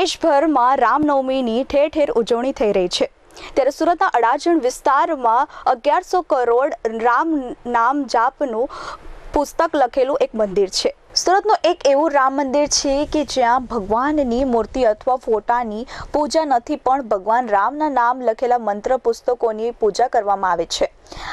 દેશભરમાં રામનવમીની ઠેર ઠેર ઉજવણી થઈ રહી છે. ત્યારે સુરતના અડાજણ વિસ્તારમાં અગિયારસો કરોડ રામ નામ જાપનું પુસ્તક લખેલું એક મંદિર છે. સુરતનું એક એવું રામ મંદિર છે કે જ્યાં ભગવાનની મૂર્તિ અથવા ફોટાની પૂજા નથી, પણ ભગવાન રામના નામ લખેલા મંત્ર પુસ્તકોની પૂજા કરવામાં આવે છે.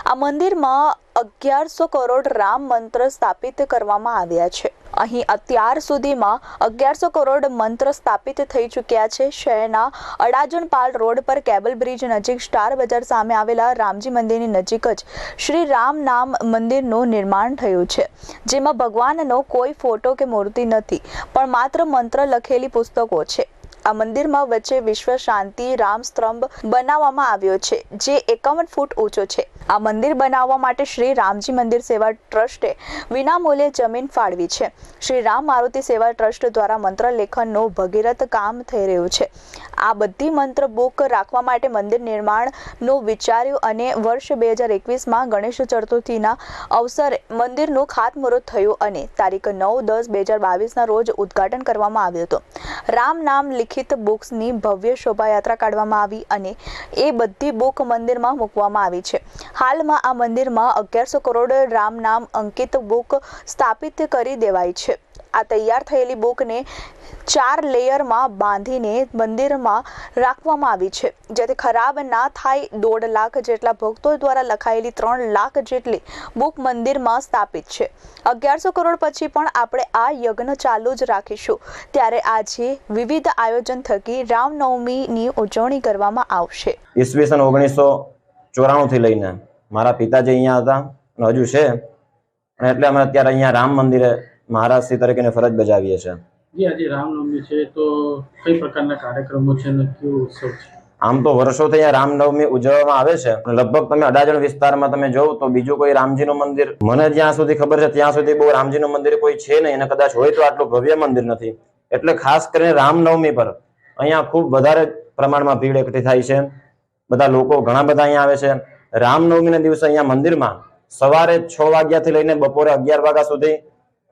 આ મંદિરમાં અગિયારસો કરોડ રામ મંત્ર સ્થાપિત કરવામાં આવ્યા છે. અહીં અત્યાર સુધીમાં અગિયારસો કરોડ મંત્ર સ્થાપિત થઈ ચૂક્યા છે. શહેરના અડાજણપાલ રોડ પર કેબલ બ્રિજ નજીક સ્ટાર બજાર સામે આવેલા રામજી મંદિરની નજીક જ શ્રી રામ નામ મંદિરનું નિર્માણ થયું છે. જેમાં ભગવાનનો કોઈ ફોટો કે મૂર્તિ નથી, પણ માત્ર મંત્ર લખેલી પુસ્તકો છે. આ મંદિરમાં વચ્ચે વિશ્વ શાંતિ રામ સ્તંભ બનાવવામાં આવ્યો છે, જે એકાવન ફૂટ ઊંચો છે. આ મંદિર બનાવવા માટે શ્રી રામજી મંદિર સેવા ટ્રસ્ટે વિનામૂલ્યે જમીન ફાળવી છે. શ્રી રામ મારુતિ સેવા ટ્રસ્ટ દ્વારા મંત્ર લેખનનું ભગીરથ કામ થઈ રહ્યું છે. આ બધી મંત્ર બુક રાખવા માટે મંદિર નિર્માણનું વિચાર્યું અને વર્ષ બે હજાર એકવીસમાં ગણેશ ચતુર્થીના અવસરે મંદિરનું ખાતમુહૂર્ત થયું અને તારીખ નવ દસ બે હજાર બાવીસના રોજ ઉદ્ઘાટન કરવામાં આવ્યું હતું. રામ નામ લિખિત બુક્સની ભવ્ય શોભાયાત્રા કાઢવામાં આવી અને એ બધી બુક મંદિરમાં મૂકવામાં આવી છે. હાલમાં આ મંદિરમાં અગિયારસો કરોડ રામ નામ અંકિત બુક સ્થાપિત કરી દેવાઈ છે. આ તૈયાર થયેલી બુકને ચાર લેયરમાં બાંધીને મંદિરમાં રાખવામાં આવી છે. જેથી ખરાબ ના થાય દોઢ લાખ જેટલા ભક્તો દ્વારા લખાયેલી ત્રણ લાખ જેટલી બુક મંદિરમાં સ્થાપિત છે. અગિયારસો કરોડ પછી પણ આપણે આ યજ્ઞ ચાલુ જ રાખીશું. ત્યારે આજે વિવિધ આયોજન થકી રામનવમીની ઉજવણી કરવામાં આવશે. ઈસવીસન ઓગણીસો ચોરાણુંથી લઈને મારા પિતાજી અહીંયા હતા હજુ છે. અને એટલે અમે અત્યારે અહીંયા રામ મંદિરે મહારાજશ્રી તરીકેની ફરજ બજાવીએ છીએ જી આજે રામનવમી છે તો કઈ પ્રકારના કાર્યક્રમો છે અને કેવો ઉત્સવ છે? આમ તો વર્ષોથી અહીંયા રામનવમી ઉજવવામાં આવે છે લગભગ તમે અડાજણ વિસ્તારમાં તમે જોવો તો બીજું કોઈ રામજીનું મંદિર મને જ્યાં સુધી ખબર છે ત્યાં સુધી બહુ રામજીનું મંદિર કોઈ છે નહીં અને કદાચ હોય તો આટલું ભવ્ય મંદિર નથી. એટલે ખાસ કરીને રામનવમી પર અહીંયા ખૂબ વધારે પ્રમાણમાં ભીડ એકઠી થાય છે બધા લોકો ઘણા બધા અહીંયા આવે છે. રામનવમીના દિવસે અહીંયા મંદિરમાં સવારે છ વાગ્યાથી લઈને બપોરે અગિયાર વાગ્યા સુધી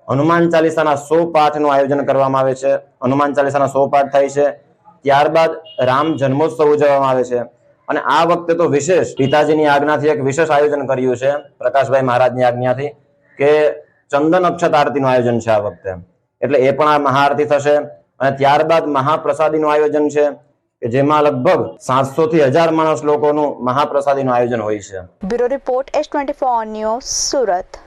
હનુમાન ચાલીસાના સો પાઠનું આયોજન કરવામાં આવે છે. હનુમાન ચાલીસાના સો પાઠ થાય છે. ત્યારબાદ રામ જન્મોત્સવ ઉજવવામાં આવે છે. અને આ વખતે તો વિશેષ પિતાજીની આજ્ઞાથી એક વિશેષ આયોજન કર્યું છે. પ્રકાશભાઈ મહારાજની આજ્ઞાથી કે ચંદન અક્ષત આરતીનું આયોજન છે આ વખતે. એટલે એ પણ આ મહાઆરતી થશે. અને ત્યારબાદ મહાપ્રસાદીનું આયોજન છે કે જેમાં લગભગ સાતસો થી હજાર માણસ લોકોનું મહાપ્રસાદીનું આયોજન હોય છે. Bureau report S twenty four news Surat.